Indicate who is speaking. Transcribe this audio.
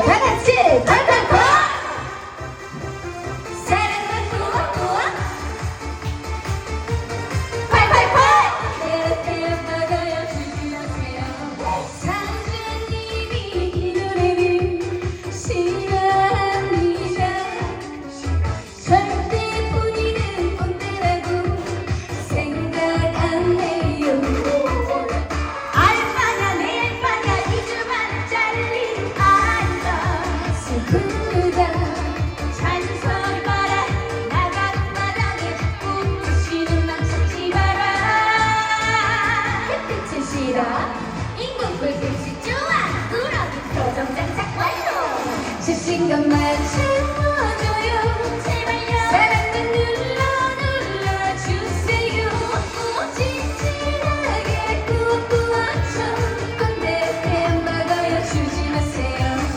Speaker 1: তাই না 갑니다. 인공 불빛이 좋아. 꾸러기 표정 장착 완료. 실신감 맞춰.